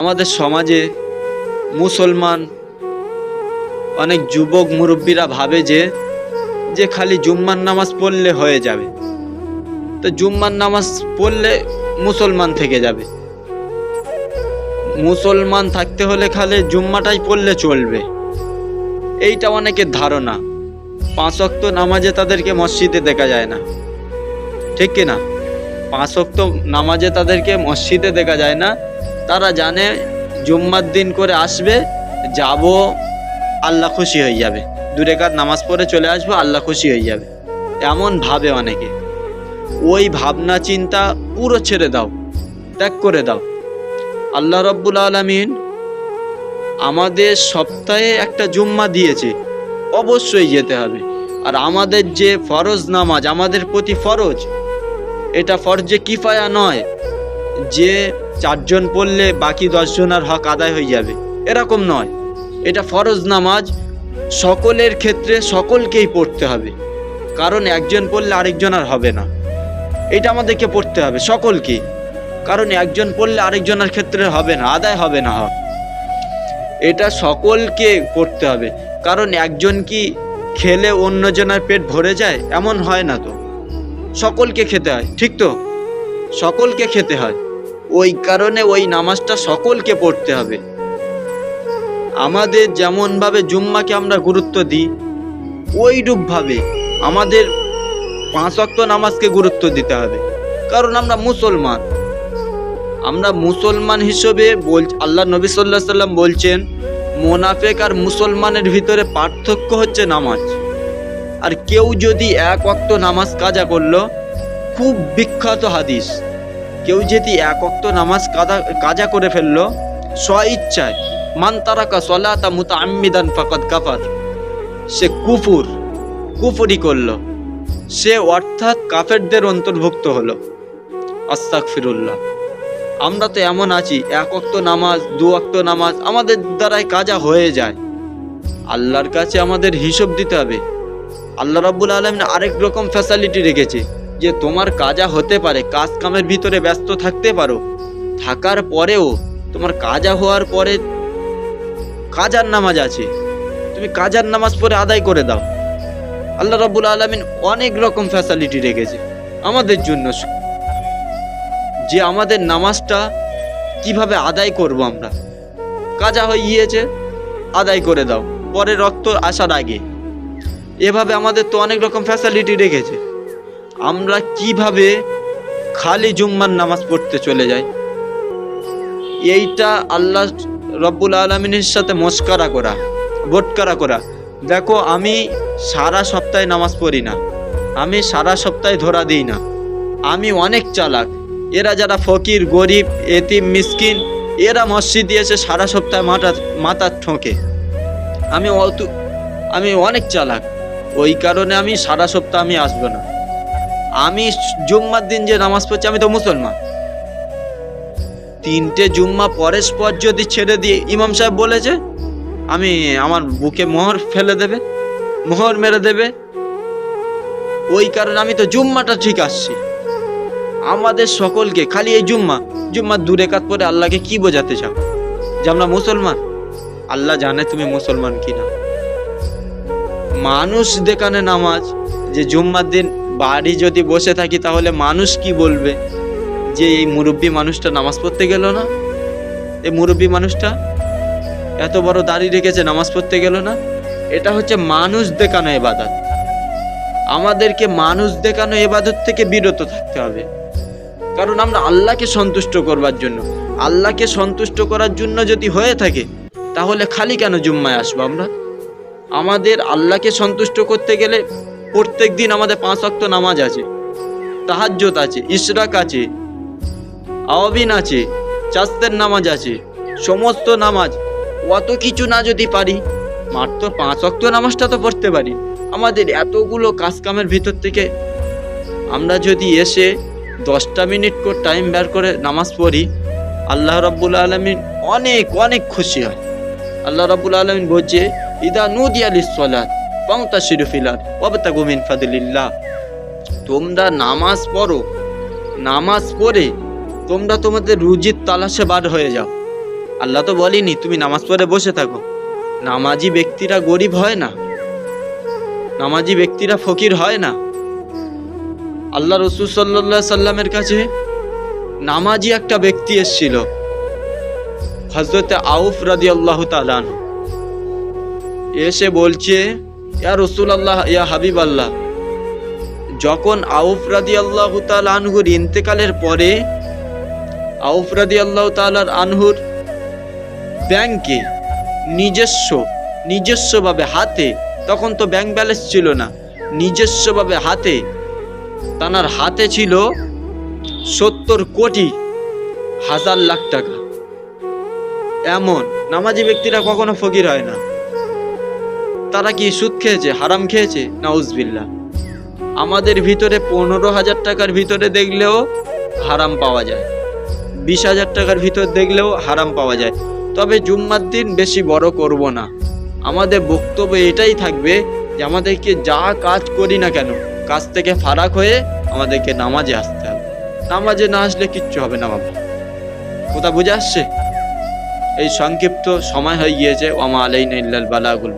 আমাদের সমাজে মুসলমান অনেক যুবক মুরব্বীরা ভাবে যে যে খালি জুম্মার নামাজ পড়লে হয়ে যাবে। তো জুম্মার নামাজ পড়লে মুসলমান থেকে যাবে। মুসলমান থাকতে হলে খালি জুম্মাটাই পড়লে চলবে। এইটা অনেকের ধারণা। পাঁচ অক্ত নামাজে তাদেরকে মসজিদে দেখা যায় না। ঠিক কি না? পাঁচ অক্ত নামাজে তাদেরকে মসজিদে দেখা যায় না। তারা জানে জুম্মার দিন করে আসবে, যাব, আল্লাহ খুশি হয়ে যাবে। দূরে কার নামাজ পড়ে চলে আসব, আল্লাহ খুশি হয়ে যাবে। এমন ভাবে অনেকে। ওই ভাবনা, চিন্তা পুরো ছেড়ে দাও, ত্যাগ করে দাও। আল্লাহ রব্বুল আলমিন আমাদের সপ্তাহে একটা জুম্মা দিয়েছে, অবশ্যই যেতে হবে। আর আমাদের যে ফরজ নামাজ, আমাদের প্রতি ফরজ, এটা ফরজে কিফায়া নয়। যে চারজন পড়লে বাকি দশজনের হক আদায় হয়ে যাবে। এরকম নয়। এটা ফরজ নামাজ, সকলের ক্ষেত্রে সকলকেই পড়তে হবে। কারণ একজন পড়লে আরেকজন আর হবে না। এটা আমাদেরকে পড়তে হবে, সকলকে। কারণ একজন পড়লে আরেকজনের ক্ষেত্রে হবে না, আদায় হবে না হক। এটা সকলকে পড়তে হবে। কারণ একজন কি খেলে অন্যজনের পেট ভরে যায়? এমন হয় না তো। সকলকে খেতে হয়, ঠিক তো? সকলকে খেতে হয়। ওই কারণে ওই নামাজটা সকলকে পড়তে হবে। আমাদের যেমনভাবে জুম্মাকে আমরা গুরুত্ব দিই, ওইরূপভাবে আমাদের পাঁচ অক্ত নামাজকে গুরুত্ব দিতে হবে। কারণ আমরা মুসলমান। আমরা মুসলমান হিসেবে বল, আল্লাহ নবী সাল্লাহ সাল্লাম বলছেন, মোনাফেক আর মুসলমানের ভিতরে পার্থক্য হচ্ছে নামাজ। আর কেউ যদি এক অক্ত নামাজ কাজা করল, খুব বিখ্যাত হাদিস। কেউ যদি এক অক্ত নামাজ কাজা কাজা করে ফেলল স্ব ইচ্ছায় মান তারাকা সলাতা মুতা আম্মিদান ফাকাদ কাফার, সে কুফুর, কুফুরি করল। সে অর্থাৎ কাফেরদের অন্তর্ভুক্ত হলো। আস্তাক ফিরুল্লাহ আমরা তো এমন আছি, এক অক্ত নামাজ, দু অক্ত নামাজ, আমাদের দ্বারাই কাজা হয়ে যায়। আল্লাহর কাছে আমাদের হিসাব দিতে হবে। আল্লাহ রাব্বুল আলমিন আরেক রকম ফ্যাসিলিটি রেখেছে। যে তোমার কাজা হতে পারে কাজ কামের ভিতরে ব্যস্ত থাকতে পারো। থাকার পরেও তোমার কাজা হওয়ার পরে কাজার নামাজ আছে। তুমি কাজার নামাজ পড়ে আদায় করে দাও। আল্লাহ রাব্বুল আলমিন অনেক রকম ফ্যাসিলিটি রেখেছে আমাদের জন্য। যে আমাদের নামাজটা কীভাবে আদায় করব আমরা? কাজা হয়ে গিয়েছে আদায় করে দাও। পরে রক্ত আসার আগে। এভাবে আমাদের তো অনেক রকম ফ্যাসিলিটি রেখেছে। আমরা কীভাবে খালি জুম্মার নামাজ পড়তে চলে যাই? এইটা আল্লাহ রব্বুল আলমিনের সাথে মস্কারা করা, বটকারা করা। দেখো, আমি সারা সপ্তাহে নামাজ পড়ি না। আমি সারা সপ্তাহে ধরা দিই না। আমি অনেক চালাক। এরা যারা ফকির, গরিব, এতিম, মিসকিন, এরা মসজিদে এসে সারা সপ্তাহে মাথা মাথা ঠোকে। আমি অত, আমি অনেক চালাক। ওই কারণে আমি সারা সপ্তাহ আমি আসব না। আমি জুম্মার দিন যে নামাজ পড়ছি, আমি তো মুসলমান। তিনটে জুম্মা পরেশ পর যদি ছেড়ে দিয়ে ইমাম সাহেব বলেছে, আমি আমার বুকে মোহর ফেলে দেবে, মোহর মেরে দেবে। ওই কারণে আমি তো জুম্মাটা ঠিক আসছি। আমাদের সকলকে খালি এই জুম্মা জুম্মা দূরে কাত পরে আল্লাহকে কি বোঝাতে চাও? যে আমরা মুসলমান? আল্লাহ জানে তুমি মুসলমান কিনা। মানুষ দেখানে নামাজ, যে জুম্মার দিন বাড়ি যদি বসে থাকি, তাহলে মানুষ কি বলবে? যে এই মুরব্বী মানুষটা নামাজ পড়তে গেল না? এই মুরব্বী মানুষটা এত বড় দাড়ি রেখেছে, নামাজ পড়তে গেল না? এটা হচ্ছে মানুষ দেখানো এবাদত। আমাদেরকে মানুষ দেখানো এবাদত থেকে বিরত থাকতে হবে। কারণ আমরা আল্লাহকে সন্তুষ্ট করবার জন্য। আল্লাহকে সন্তুষ্ট করার জন্য যদি হয়ে থাকে, তাহলে খালি কেন জুম্মায় আসব আমরা? আমাদের আল্লাহকে সন্তুষ্ট করতে গেলে প্রত্যেক দিন আমাদের পাঁচ অক্ত নামাজ আছে তাহাজ্জত আছে, ইশরাক আছে, আওয়াবিন আছে, চাস্তের নামাজ আছে, সমস্ত নামাজ। অত কিছু না যদি পারি, মাত্র পাঁচ অক্ত নামাজটা তো পড়তে পারি। আমাদের এতগুলো কাজ কামের ভিতর থেকে আমরা যদি এসে দশটা মিনিট করে টাইম বের করে নামাজ পড়ি, আল্লাহ রাব্বুল আলমিন অনেক অনেক খুশি হয়। আল্লাহ রাব্বুল আলমিন বলছে, ইদা নুদি আলি সলাত পাউতা শিরুফিলার অবতা গুমিন ফাদিল্লাহ তোমরা নামাজ পড়ো, নামাজ পড়ে তোমরা তোমাদের রুজির তালাশে বার হয়ে যাও। আল্লাহ তো বলেনি, তুমি নামাজ পড়ে বসে থাকো। নামাজি ব্যক্তিরা গরিব হয় না। নামাজি ব্যক্তিরা ফকির হয় না। আল্লাহ রসুল সাল্লাহ সাল্লামের কাছে নামাজি একটা ব্যক্তি এসেছিল হজরতে আউফ রাদি আল্লাহ তালান এসে বলছে ইয়া রসুল আল্লাহ ইয়া হাবিব আল্লাহ যখন আউফ রাদি আল্লাহ আনহুর ইন্তেকালের পরে আউফ রাদি আল্লাহ তালার আনহুর ব্যাংকে নিজস্ব, নিজস্বভাবে হাতে, তখন তো ব্যাংক ব্যালেন্স ছিল না, নিজস্বভাবে হাতে, তানার হাতে ছিল সত্তর কোটি হাজার লাখ টাকা। এমন, নামাজি ব্যক্তিরা কখনো ফকির হয় না। তারা কি সুদ খেয়েছে, হারাম খেয়েছে? না নাউজবিল্লা আমাদের ভিতরে পনেরো হাজার টাকার ভিতরে দেখলেও হারাম পাওয়া যায়। বিশ হাজার টাকার ভিতর দেখলেও হারাম পাওয়া যায়। তবে জুম্মার দিন বেশি বড় করব না। আমাদের বক্তব্য এটাই থাকবে যে আমাদেরকে যা কাজ করি না কেন, কাজ থেকে ফারাক হয়ে আমাদেরকে নামাজে আসতে হবে। নামাজে না আসলে কিচ্ছু হবে না বাবা। কোথা বুঝে আসছে? এই সংক্ষিপ্ত সময় হয়ে গিয়েছে। ওমা আলাইন ইল্লাল বালাগুল